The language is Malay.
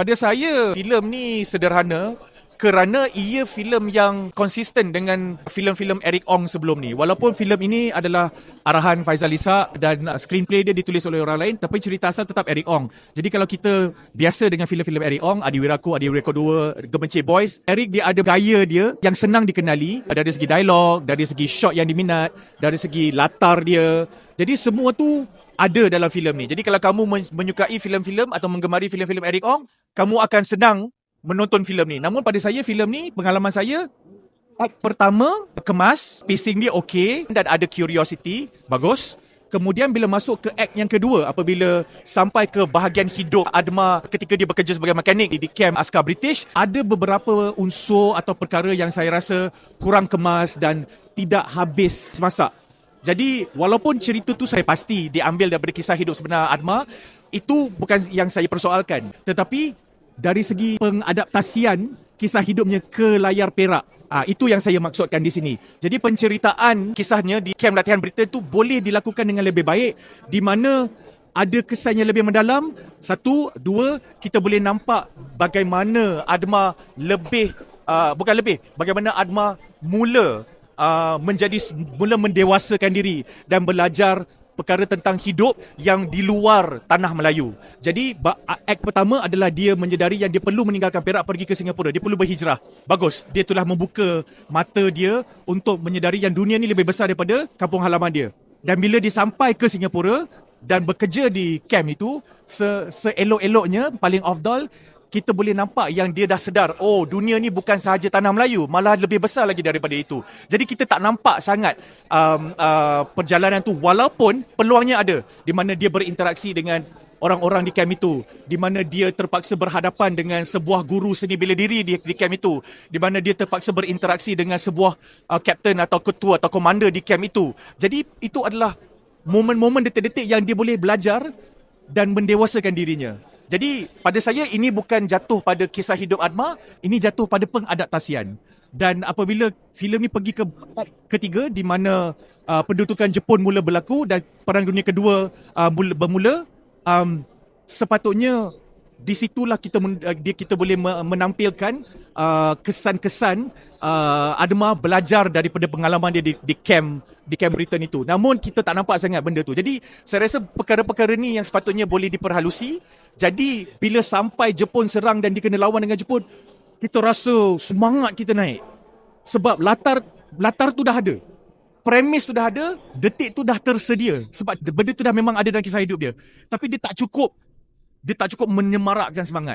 Pada saya, filem ni sederhana kerana ia filem yang konsisten dengan filem-filem Eric Ong sebelum ni. Walaupun filem ini adalah arahan Faizal Isa dan uh, screenplay dia ditulis oleh orang lain, tapi cerita asal tetap Eric Ong. Jadi kalau kita biasa dengan filem-filem Eric Ong, Adi Wiraku, Adi Wiraku 2, Gemencik Boys, Eric dia ada gaya dia yang senang dikenali dari segi dialog, dari segi shot yang diminat, dari segi latar dia. Jadi semua tu ada dalam filem ni. Jadi kalau kamu menyukai filem-filem atau menggemari filem-filem Eric Ong, kamu akan senang menonton filem ni. Namun pada saya filem ni pengalaman saya act pertama kemas, pacing dia okey dan ada curiosity, bagus. Kemudian bila masuk ke act yang kedua apabila sampai ke bahagian hidup Adma ketika dia bekerja sebagai mekanik di, camp askar British, ada beberapa unsur atau perkara yang saya rasa kurang kemas dan tidak habis masak. Jadi walaupun cerita tu saya pasti diambil daripada kisah hidup sebenar Adma, itu bukan yang saya persoalkan. Tetapi dari segi pengadaptasian kisah hidupnya ke layar perak. Ah itu yang saya maksudkan di sini. Jadi penceritaan kisahnya di kem latihan Britain tu boleh dilakukan dengan lebih baik di mana ada kesan yang lebih mendalam. Satu, dua, kita boleh nampak bagaimana Adma lebih uh, bukan lebih, bagaimana Adma mula uh, menjadi mula mendewasakan diri dan belajar perkara tentang hidup yang di luar tanah Melayu. Jadi act pertama adalah dia menyedari yang dia perlu meninggalkan Perak pergi ke Singapura. Dia perlu berhijrah. Bagus. Dia telah membuka mata dia untuk menyedari yang dunia ni lebih besar daripada kampung halaman dia. Dan bila dia sampai ke Singapura dan bekerja di camp itu, se seelok-eloknya paling afdal kita boleh nampak yang dia dah sedar oh dunia ni bukan sahaja tanah Melayu malah lebih besar lagi daripada itu. Jadi kita tak nampak sangat um, uh, perjalanan tu walaupun peluangnya ada di mana dia berinteraksi dengan orang-orang di camp itu di mana dia terpaksa berhadapan dengan sebuah guru seni bela diri di, di camp itu di mana dia terpaksa berinteraksi dengan sebuah uh, kapten atau ketua atau komander di camp itu. Jadi itu adalah momen-momen detik-detik yang dia boleh belajar dan mendewasakan dirinya jadi pada saya ini bukan jatuh pada kisah hidup Adma, ini jatuh pada pengadaptasian. Dan apabila filem ni pergi ke ketiga di mana uh, pendudukan Jepun mula berlaku dan Perang Dunia Kedua uh, bermula, um, sepatutnya di situlah kita uh, dia kita boleh menampilkan uh, kesan-kesan uh, Adma belajar daripada pengalaman dia di, di camp di Camp Britain itu. Namun kita tak nampak sangat benda tu. Jadi saya rasa perkara-perkara ni yang sepatutnya boleh diperhalusi. Jadi bila sampai Jepun serang dan dikena lawan dengan Jepun, kita rasa semangat kita naik. Sebab latar latar tu dah ada. Premis tu dah ada, detik tu dah tersedia. Sebab benda tu dah memang ada dalam kisah hidup dia. Tapi dia tak cukup. Dia tak cukup menyemarakkan semangat.